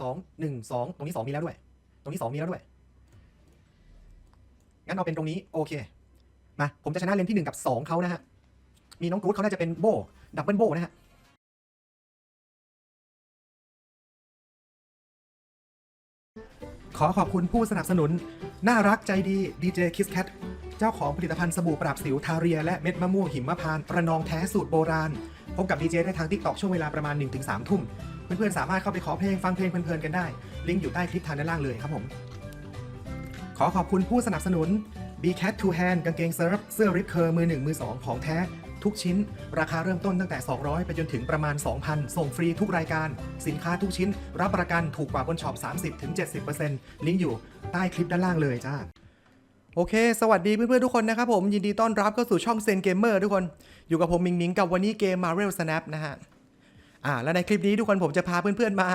สองหนึ่งสองตรงนี้สองมีแล้วด้วย ตรงนี้สองมีแล้วด้วย งั้นเอาเป็นตรงนี้โอเค มา ผมจะชนะเลนที่หนึ่งกับสองเขานะฮะ มีน้องกรูดเขาน่าจะเป็นโบดับเบิลโบนะฮะขอขอบคุณผู้สนับสนุน น่ารักใจดีดีเจคิสแคทเจ้าของผลิตภัณฑ์สบู่ปราบสิวทาเรีย และเม็ดมะม่วงหิมพานต์ประนองแท้สูตรโบราณ พบกับดีเจได้ทางทิกตอกช่วงเวลาประมาณ 1-3 ทุ่ม เพื่อนๆ สามารถเข้าไปขอเพลงฟังเพลงเพลินๆกันได้ ลิงก์อยู่ใต้คลิปทางด้านล่างเลยครับผม ขอขอบคุณผู้สนับสนุน b c a t Two Hand กางเกงเซิร์ฟเสื้อริปเคอร์มือ 1 มือ 2 ของแท้ ทุกชิ้น ราคาเริ่มต้นตั้งแต่ 200 ไปจนถึงประมาณ 2,000 ส่งฟรีทุกรายการ สินค้าทุกชิ้น รับประกันถูกกว่าบนช็อป 30-70%ลิงก์อยู่ใต้คลิปด้านล่างเลยจ้า โอเค สวัสดีเพื่อนๆทุกคนนะครับผมยินดีต้อนรับเข้าสู่ช่องเซนเกมเมอร์ทุกคน อยู่กับผมมิงมิงกับวันนี้เกม Marvel Snap นะฮะ อ่า แล้วในคลิปนี้ทุกคนผมจะพาเพื่อนๆมา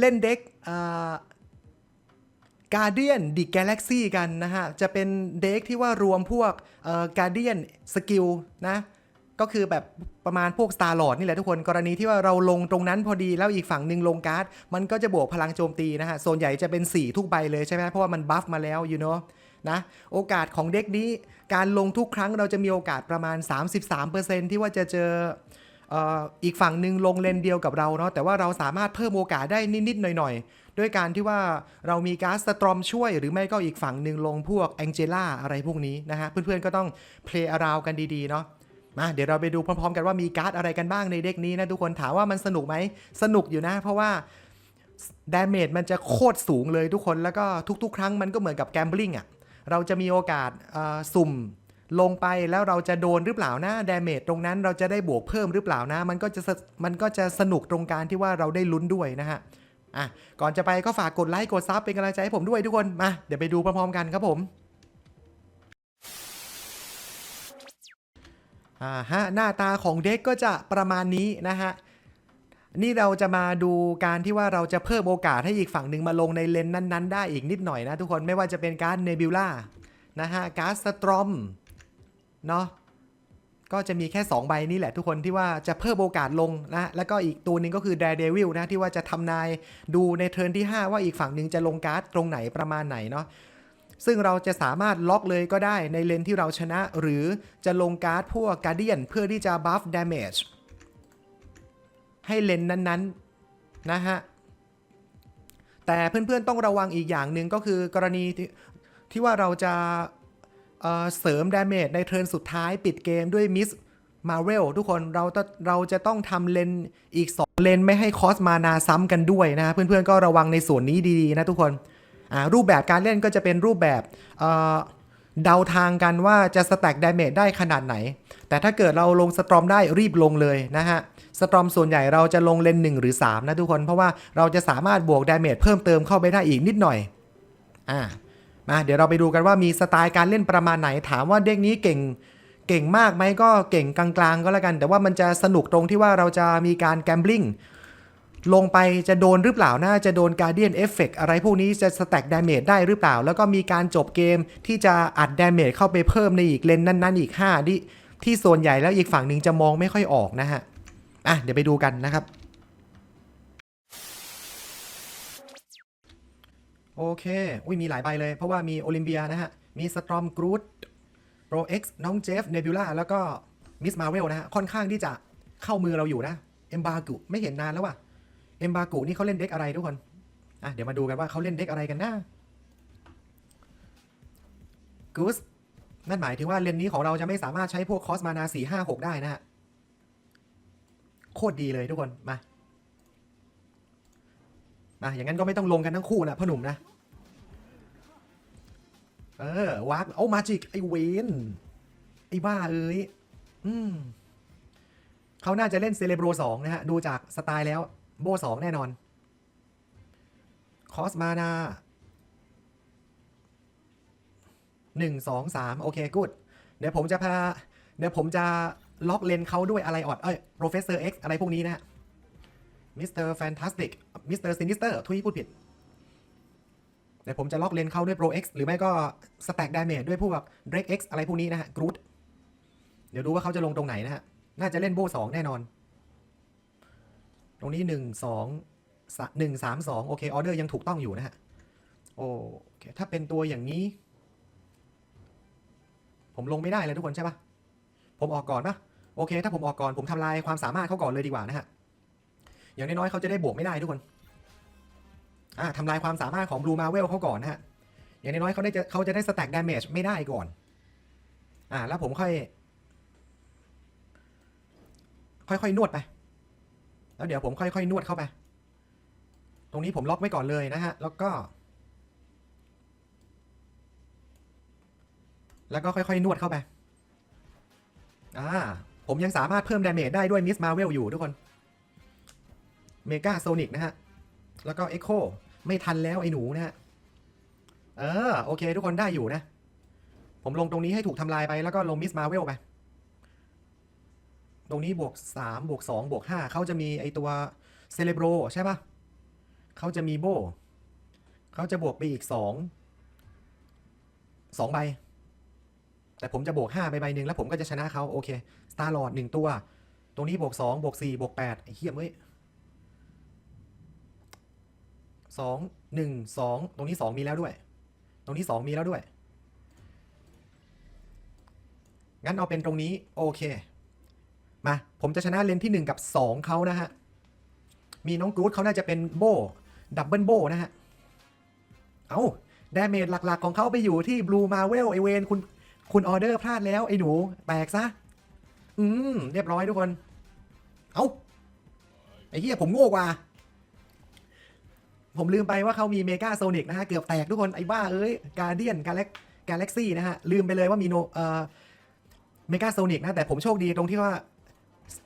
เล่นเด็กอ่า Guardian The Galaxy กันนะฮะ จะเป็นเด็กที่ว่ารวมพวกเอ่อ Guardian Skill นะ ก็คือแบบประมาณพวก Star Lord นี่แหละทุกคนกรณีที่ว่าเราลงตรงนั้นพอดีแล้วอีกฝั่งหนึ่งลงการ์ด มันก็จะบวกพลังโจมตีนะฮะส่วนใหญ่จะเป็น 4 ทุกใบเลยใช่ไหมเพราะว่ามันบัฟมาแล้ว you know นะโอกาสของเด็กนี้การลงทุกครั้งเราจะมีโอกาสประมาณ 33%ที่ว่าจะเจออีกฝั่งหนึ่งลงเลนเดียวกับเราเนาะแต่ว่าเราสามารถเพิ่มโอกาสได้นิด ๆ หน่อย ๆ ด้วยการที่ว่าเรามีการ์ดสตรอมช่วย หรือไม่ก็อีกฝั่งหนึ่งลงพวกแองเจล่าอะไรพวกนี้นะฮะเพื่อน ๆ ก็ต้องเพลย์อาราวกันดี ๆ เนาะมาเดี๋ยวเราไปดูพร้อม ๆ กันว่ามีการ์ดอะไรกันบ้างในเด็กนี้นะทุกคนถามว่ามันสนุกไหมสนุกอยู่นะ เพราะว่าดาเมจมันจะโคตรสูงเลยทุกคนแล้วก็ทุก ๆ ครั้งมันก็เหมือนกับแกมบลิงอะ เราจะมีโอกาสสุ่มลงไปแล้วเราจะโดนหรือเปล่านะดาเมจตรงนั้นเราจะได้บวกเพิ่มหรือเปล่านะ มันก็จะมันก็จะสนุกตรงการที่ว่าเราได้ลุ้นด้วยนะฮะอะก่อนจะไปก็ฝากกดไลค์กดซับเป็นกำลังใจให้ผมด้วยทุกคนมาเดี๋ยวไปดูพร้อมๆกันครับผมอ่าฮะหน้าตาของเด็กก็จะประมาณนี้นะฮะ นี่เราจะมาดูการที่ว่าเราจะเพิ่มโอกาสให้อีกฝั่งหนึ่งมาลงในเลนนั้น ๆ ได้อีกนิดหน่อยนะทุกคนไม่ว่าจะเป็นการเนบิวล่านะฮะการสตรอมเนาะก็จะมีแค่ 2 ใบนี้แหละทุกคนที่ว่าจะเพิ่มโอกาสลงนะแล้วก็อีกตัวหนึ่งก็คือ Daredevil นะที่ว่าจะทำนายดูในเทิร์นที่ 5 ว่าอีกฝั่งหนึ่งจะลงการ์ดตรงไหนประมาณไหนเนาะซึ่งเราจะสามารถล็อกเลยก็ได้ในเลนที่เราชนะ หรือจะลงการ์ดพวก Guardian เพื่อที่จะบัฟ damage ให้เลนนั้นๆนะฮะแต่เพื่อนๆต้องระวังอีกอย่างหนึ่งก็คือกรณีที่ที่ว่าเราจะเเสริมดาเมจในเทิร์นสุดท้ายปิดเกมด้วยมิสมาเวลทุกคนเราเราจะต้องทำเลนอีก 2 เลนไม่ให้คอสมานาซ้ำกันด้วยนะเพื่อนๆก็ระวังในส่วนนี้ดีๆนะทุกคนรูปแบบการเล่นก็จะเป็นรูปแบบ เดาทางกันว่าจะสแต็กดาเมจได้ขนาดไหน แต่ถ้าเกิดเราลงสตรอมได้รีบลงเลยนะฮะ สตรอมส่วนใหญ่เราจะลงเลน1หรือ 3 นะทุกคน เพราะว่าเราจะสามารถบวกดาเมจเพิ่มเติมเข้าไปได้อีกนิดหน่อย อ่า มาเดี๋ยวเราไปดูกันว่ามีสไตล์การเล่นประมาณไหน ถามว่าเด็กนี้เก่งเก่งมากไหมก็เก่งกลางๆ ก็แล้วกัน แต่ว่ามันจะสนุกตรงที่ว่าเราจะมีการแกมบลิ n ง ลงไปจะโดนหรือเปล่านะจะโดน Guardian Effect อะไรพวกนี้จะสแต็กดาเมจได้หรือเปล่า แล้วก็มีการจบเกมที่จะอัดดาเมจเข้าไปเพิ่มในอีกเลนนั้นๆ อีก5ที่ที่ส่วนใหญ่แล้วอีกฝั่งหนึ่งจะมองไม่ค่อยออกนะฮะอะเดี๋ยวไปดูกันนะครับโอเคอุ้ยมีหลายใบเลย เพราะว่ามีโอลิมเปียนะฮะ มีสตรอมกรูดโปรเอ็กซ์น้องเจฟเนบิล่าแล้วก็มิสมาเวลนะฮะ ค่อนข้างที่จะเข้ามือเราอยู่นะ เอมบากุไม่เห็นนานแล้วว่ะ มบากุนี่เขาเล่นเด็กอะไรทุกคนอะเดี๋ยวมาดูกันว่าเขาเล่นเด็กอะไรกันนะกูสนั่นหมายถึงว่าเลนนี้ของเราจะไม่สามารถใช้พวกคอสมานาสี่ห้าหกได้นะฮะโคตรดีเลยทุกคนมามาอย่างนั้นก็ไม่ต้องลงกันทั้งคู่นะพ่อหนุ่มนะเออวาร์ปเอามาจิกไอเวนไอบ้าเอ้ยอืมเขาน่าจะเล่นเซเลบโรสองนะฮะ ดูจากสไตล์แล้ว โบสองแน่นอน คอสมานาหนึ่งสองสามโอเคกูดเดี๋ยวผมจะพา เดี๋ยวผมจะล็อกเลนเขาด้วยอะไรออด เอ้ย Professor X อะไรพวกนี้นะฮะมิสเตอร์แฟนตาสติกมิสเตอร์ซินิสเตอร์ทุยพูดผิดเดี๋ยวผมจะล็อกเลนเข้าด้วย Pro X หรือไม่ก็ Stack Damage ด้วยพวก Drake X อะไรพวกนี้นะฮะกรูดเดี๋ยวดูว่าเขาจะลงตรงไหนนะฮะ น่าจะเล่นโบสองแน่นอน รงนี้หนึ่งสองหนึ่งสามสองโอเคออเดอร์ยังถูกต้องอยู่นะฮะโอเคถ้าเป็นตัวอย่างนี้ ผมลงไม่ได้เลยทุกคนใช่ปะผมออกก่อนปะโอเค ถ้าผมออกก่อนผมทำลายความสามารถเขาก่อนเลยดีกว่านะฮะอย่างน้อยๆเขาจะได้บวกไม่ได้ทุกคนอ่าทำลายความสามารถของบลูมาเวลเขาก่อนนะฮะอย่างน้อยๆเขาได้จะเขาจะได้สแต็กดาเมจไม่ได้ก่อนอ่าแล้วผมค่อย ค่อยๆนวดไป แล้วเดี๋ยวผมค่อยๆนวดเข้าไป ตรงนี้ผมล็อกไว้ก่อนเลยนะฮะ แล้วก็ แล้วก็ค่อยๆนวดเข้าไป อ่า ผมยังสามารถเพิ่มดาเมจได้ด้วยมิสมาเวลอยู่ทุกคน เมกาโซนิกนะฮะ แล้วก็เอ็กโคไม่ทันแล้วไอ้หนูนะฮะ เออ โอเค ทุกคนได้อยู่นะ ผมลงตรงนี้ให้ถูกทำลายไปแล้วก็ลงมิสมาเวลไป รงนี้บวก3บวก2บวก5เขาจะมีไอตัวเซเลโบรใช่ปะเขาจะมีโบเขาจะบวกไปอีก 2 2 ใบ แต่ผมจะบวก5ไปใบหนึ่งแล้วผมก็จะชนะเขาโอเคสตาร์ลอดหนึ่งตัว ตรงนี้บวก2บวก4บวก8ไอ้เหี้ยเว้ยสองหนึ่งสองตรงนี้2มีแล้วด้วย ตรงนี้2มีแล้วด้วย งั้นเอาเป็นตรงนี้ โอเค มา ผมจะชนะเลนที่ 1 กับ 2เขานะฮะ มีน้องกรูดเขาน่าจะเป็นโบดับเบิลโบนะฮะ เอาดาเมจหลักๆของเขาไปอยู่ที่บลูมาเวลไอเวนคุณคุณออเดอร์พลาดแล้วไอ้หนู แตกซะ อืม เรียบร้อยทุกคน เอาไอ้เหี้ยผมโง่กว่า ผมลืมไปว่าเขามีเมกาโซนิกนะฮะ เกือบแตกทุกคนไอ้บ้าเอ้ยกาเดียนกาแล็กกาแล็กซี่นะฮะ ลืมไปเลยว่ามีโนเอ่อเมกาโซนิกนะ แต่ผมโชคดีตรงที่ว่า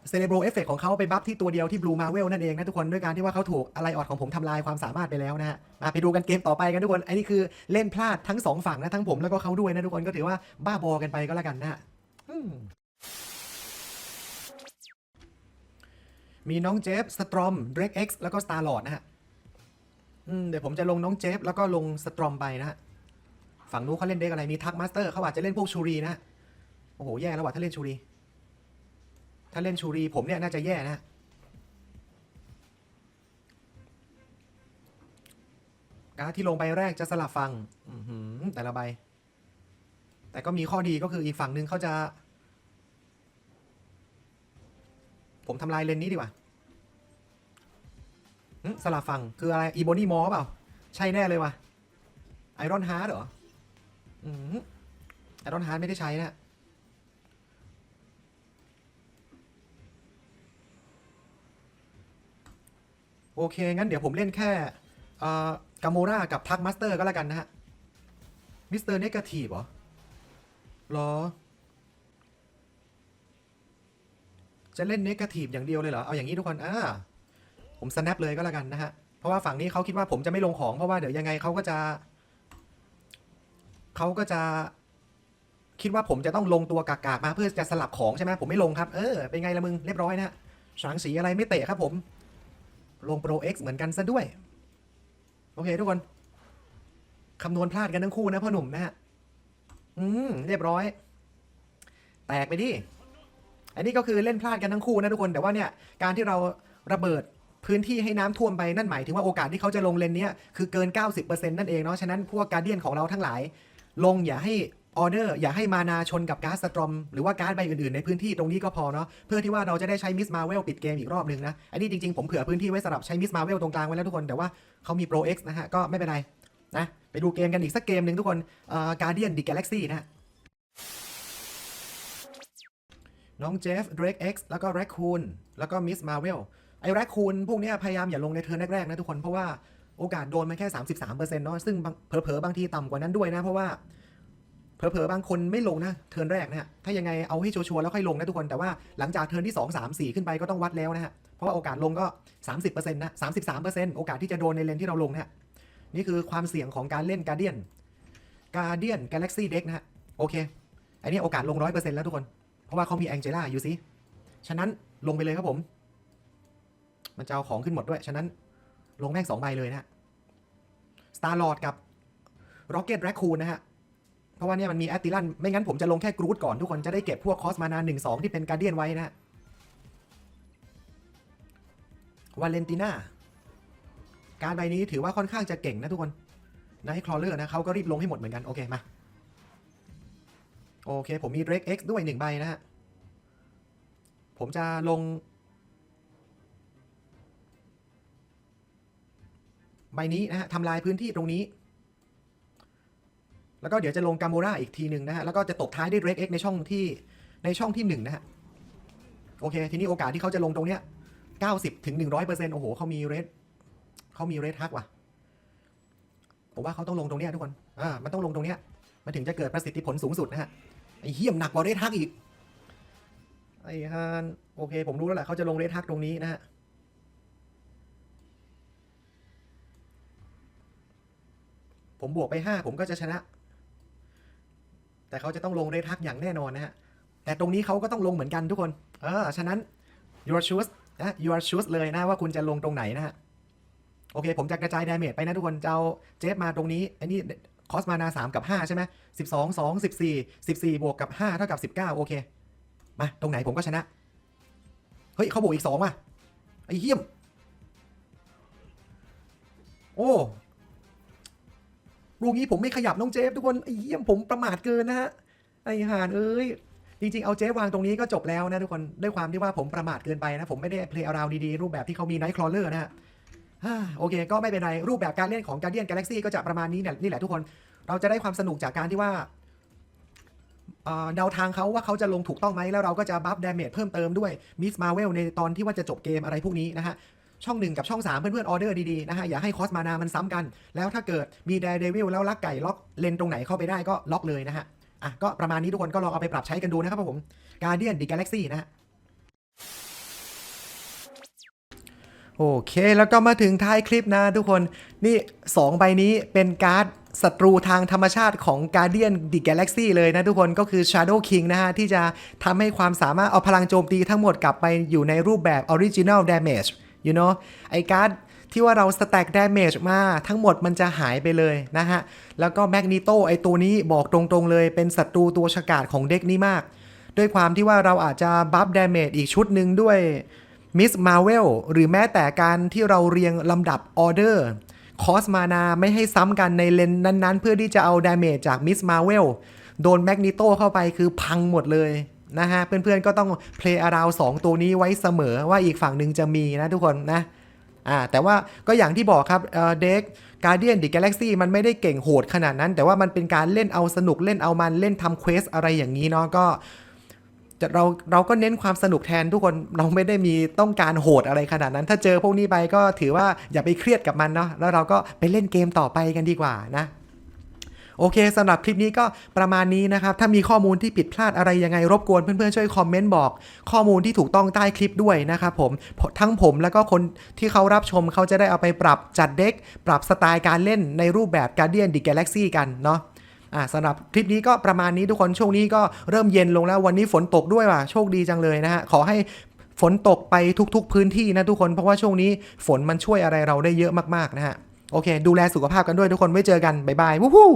เซเลโบรเอฟเฟกของเขาไปบัฟที่ตัวเดียวที่บลูมาเวลนั่นเองนะทุกคนด้วยการที่ว่าเขาถูกอะไรออดของผมทำลายความสามารถไปแล้วนะฮะมาไปดูกันเกมต่อไปกันทุกคนไอ้นี่คือเล่นพลาดทั้งสองฝั่งนะทั้งผมแล้วก็เขาด้วยนะทุกคนก็ถือว่าบ้าบอกันไปก็แล้วกันนะฮะอืมมีน้องเจฟสตรอมเดรกเอ็กซ์แล้วก็สตาร์ลอดนะฮะอืมเดี๋ยวผมจะลงน้องเจฟแล้วก็ลงสตรอมไปนะฮะฝั่งนู้นเขาเล่นเด็กอะไรมีทักมาสเตอร์เขาอาจจะเล่นพวกชูรีนะฮะโอ้โหแย่แล้วว่ะถ้าเล่นชูรี ถ้าเล่นชูรีผมเนี่ยน่าจะแย่นะการที่ลงใบแรกจะสลับฟังแต่ละใบ แต่ก็มีข้อดีก็คืออีกฝั่งหนึ่งเขาจะ ผมทำลายเลนนี้ดีกว่าสลับฟังคืออะไรอีโบนี่มอเปล่า ใช่แน่เลยวะไอรอนฮาร์ดเหรอไอรอนฮาร์ดไม่ได้ใช้นะ โอเค งั้นเดี๋ยวผมเล่นแค่กามรากับทักมาสเตอร์ก็แล้วกันนะฮะ มิสเตอร์เนกาทีฟเหรอหรอ จะเล่นเนกาทีฟอย่างเดียวเลยเหรอ เอาอย่างนี้ทุกคน อ่า ผม snap เลยก็แล้วกันนะฮะ เพราะว่าฝั่งนี้เขาคิดว่าผมจะไม่ลงของ เพราะว่าเดี๋ยวยังไงเขาก็จะ เขาก็จะ คิดว่าผมจะต้องลงตัวกากๆมาเพื่อจะสลับของใช่ไหมผมไม่ลงครับ เออ เป็นไงละมึง เรียบร้อยนะฮะสังสีอะไรไม่เตะครับผม ลงโปร X เหมือนกันซะด้วย โอเคทุกคน คำนวณพลาดกันทั้งคู่นะพ่อหนุ่มนะฮะ อืม เรียบร้อย แตกไปดิ อันนี้ก็คือเล่นพลาดกันทั้งคู่นะทุกคน แต่ว่าเนี่ย การที่เราระเบิดพื้นที่ให้น้ำท่วมไปนั่นหมายถึงว่าโอกาสที่เขาจะลงเลนเนี้ยคือเกิน 90%นั่นเองเนาะ ฉะนั้นพวกการเดียนของเราทั้งหลาย ลงอย่าให้ ออเดอร์อย่าให้มานาชนกับการ์ดสตรอมหรือว่าการ์ดใบอื่นๆ ในพื้นที่ตรงนี้ก็พอเนาะเพื่อที่ว่าเราจะได้ใช้มิสมาเวลปิดเกมอีกรอบหนึ่งนะอันนี้จริงๆผมเผื่อพื้นที่ไว้สำหรับใช้มิสมาเวลตรงกลางไว้แล้วทุกคนแต่ว่าเขามี Pro X นะฮะก็ไม่เป็นไรนะไปดูเกมกันอีกสักเกมหนึ่งทุกคนเอ่อการ์เดียนดิกาแล็กซี่นะฮะน้องเจฟเดรกเอ็กซ์แล้วก็แร็คคูนแล้วก็มิสมาเวลไอ้แร็คคูนพวกเนี้ยพยายามอย่าลงในเทิร์นแรกๆนะทุกคนเพราะว่าโอกาสโดนมันแค่ 33%เนาะซึ่งบางเผลอๆบางทีต่ำกว่านั้นด้วยนะเพราะว่า เผลอๆบางคนไม่ลงนะเทิร์นแรกนะฮะถ้ายังไงเอาให้ชัวร์ๆแล้วค่อยลงนะทุกคนแต่ว่าหลังจากเทิร์นที่ 2 3 4 ขึ้นไปก็ต้องวัดแล้วนะฮะเพราะว่าโอกาสลงก็ 30%นะ33%โอกาสที่จะโดนในเลนที่เราลงนะฮะนี่คือความเสี่ยงของการเล่นการเดียนการเดียนกาแล็กซี่เด็กนะฮะโอเคอันนี้โอกาสลง 100%แล้วทุกคน เพราะว่าเขามีแองเจล่าอยู่สิฉะนั้นลงไปเลยครับผม มันจะเอาของขึ้นหมดด้วย ฉะนั้นลงแม่งสองใบเลยนะฮะสตาร์ลอดกับร็อกเก็ตแรคคูนนะฮะ เพราะว่าเนี่ยมันมีแอตติลันไม่งั้นผมจะลงแค่กรูดก่อนทุกคนจะได้เก็บพวกคอสมานาหนึ่งสองที่เป็นการเดียนไว้นะวาเลนติน่าการใบนี้ถือว่าค่อนข้างจะเก่งนะทุกคนนายคลอเลอร์นะเขาก็รีบลงให้หมดเหมือนกัน โอเค มา โอเค ผมมี Drake X ด้วยหนึ่งใบนะฮะ ผมจะลง ใบนี้นะฮะทำลายพื้นที่ตรงนี้ แล้วก็เดี๋ยวจะลงกาโมราอีกทีหนึ่งนะฮะ แล้วก็จะตบท้ายด้วย Drake X ในช่องที่ในช่องที่หนึ่งนะฮะ โอเค ทีนี้โอกาสที่เขาจะลงตรงเนี้ย90ถึง100%โอ้โหเขามีเรดเขามีเรดฮักว่ะผมว่าเขาต้องลงตรงเนี้ยทุกคน อ่า มันต้องลงตรงเนี้ย มันถึงจะเกิดประสิทธิผลสูงสุดนะฮะ ไอ้เหี้ยมหนักกว่าเรดฮักอีก ไอ้ฮานโอเค ผมรู้แล้วแหละเขาจะลงเรดฮักตรงนี้นะฮะ ผมบวกไป 5 ผมก็จะชนะ แต่เขาจะต้องลงเรดฮักอย่างแน่นอนนะฮะ แต่ตรงนี้เขาก็ต้องลงเหมือนกันทุกคน เออ ฉะนั้น your choose นะ your choose เลยนะว่าคุณจะลงตรงไหนนะฮะ โอเค ผมจะกระจายดาเมจไปนะทุกคนจะเอาเจฟมาตรงนี้ไอ้นี่คอสมานา 3 กับ 5 ใช่ไหม12 2 14 14บวกกับ 5 เท่ากับ 19 โอเค มา ตรงไหนผมก็ชนะ เฮ้ยเขาบวกอีก2ว่ะไอ้เหี้ยม โอ้ ลูกนี้ผมไม่ขยับน้องเจฟทุกคนไอ้เหี้ยมผมประมาทเกินนะฮะไอ้ห่านเอ้ยจริงๆ เอาเจฟวางตรงนี้ก็จบแล้วนะทุกคนด้วยความที่ว่าผมประมาทเกินไปนะ ผมไม่ได้เพลย์อาราดีๆ รูปแบบที่เขามีไนท์คลอเลอร์นะฮะโอเค ก็ไม่เป็นไร รูปแบบการเล่นของ Guardian Galaxy ก็จะประมาณนี้เนี่ยนี่แหละทุกคน เราจะได้ความสนุกจากการที่ว่าเอ่อเดาทางเขาว่าเขาจะลงถูกต้องไหมแล้วเราก็จะบัฟดาเมจเพิ่มเติมด้วยมิสมาเวลในตอนที่ว่าจะจบเกมอะไรพวกนี้นะฮะ ช่องหนึ่งกับช่อง 3 เพื่อนๆออเดอร์ดีๆนะฮะอย่าให้คอสมานามันซ้ำกัน แล้วถ้าเกิดมีแดร์เดวิลแล้วลักไก่ล็อกเลนตรงไหนเข้าไปได้ก็ล็อกเลยนะฮะอะก็ประมาณนี้ทุกคนก็ลองเอาไปปรับใช้กันดูนะครับผม Guardian the Galaxy นะฮะโอเค แล้วก็มาถึงท้ายคลิปนะทุกคนนี่ 2 ใบนี้เป็นการ์ดศัตรูทางธรรมชาติของ Guardian the Galaxy เลยนะทุกคนก็คือ Shadow King นะฮะ ที่จะทำให้ความสามารถเอาพลังโจมตีทั้งหมดกลับไปอยู่ในรูปแบบ Original Damage you know ไอการ์ดที่ว่าเรา stack damage มาทั้งหมดมันจะหายไปเลยนะฮะ แล้วก็ Magneto ไอตัวนี้บอกตรงๆเลยเป็นศัตรูตัวฉกาจของเด็กนี้มาก ด้วยความที่ว่าเราอาจจะบัฟดาเมจอีกชุดหนึ่งด้วยมิสมาเวลหรือแม้แต่การที่เราเรียงลำดับออเดอร์คอสมานาไม่ให้ซ้ำกันในเลนนั้นๆ เพื่อที่จะเอาดาเมจจากมิสมาเวลโดนแมกนิโตเข้าไปคือพังหมดเลย นะฮะเพื่อนๆก็ต้องเพลย์อาราวสองตัวนี้ไว้เสมอว่าอีกฝั่งหนึ่งจะมีนะทุกคนนะอ่าแต่ว่าก็อย่างที่บอกครับเด็กการเดียนดิกาแล็กซี่มันไม่ได้เก่งโหดขนาดนั้น แต่ว่ามันเป็นการเล่นเอาสนุกเล่นเอามันเล่นทำเควสอะไรอย่างนี้เนาะก็จะเราเราก็เน้นความสนุกแทนทุกคนเราไม่ได้มีต้องการโหดอะไรขนาดนั้น ถ้าเจอพวกนี้ไปก็ถือว่าอย่าไปเครียดกับมันเนาะแล้วเราก็ไปเล่นเกมต่อไปกันดีกว่านะ โอเคสำหรับคลิปนี้ก็ประมาณนี้นะครับ ถ้ามีข้อมูลที่ผิดพลาดอะไรยังไงรบกวนเพื่อนๆช่วยคอมเมนต์บอก ข้อมูลที่ถูกต้องใต้คลิปด้วยนะครับผมทั้งผมแล้วก็คนที่เขารับชมเขาจะได้เอาไปปรับจัดเด็ก ปรับสไตล์การเล่นในรูปแบบ Guardian the Galaxy กันเนาะอ่าสำหรับคลิปนี้ก็ประมาณนี้ทุกคนช่วงนี้ก็เริ่มเย็นลงแล้ววันนี้ฝนตกด้วยว่ะโชคดีจังเลยนะฮะขอให้ฝนตกไปทุกๆพื้นที่นะทุกคนเพราะว่าช่วงนี้ฝนมันช่วยอะไรเราได้เยอะมากๆนะฮะโอเค ดูแลสุขภาพกันด้วยทุกคนไว้เจอกัน บ๊ายบาย วู้ฮู้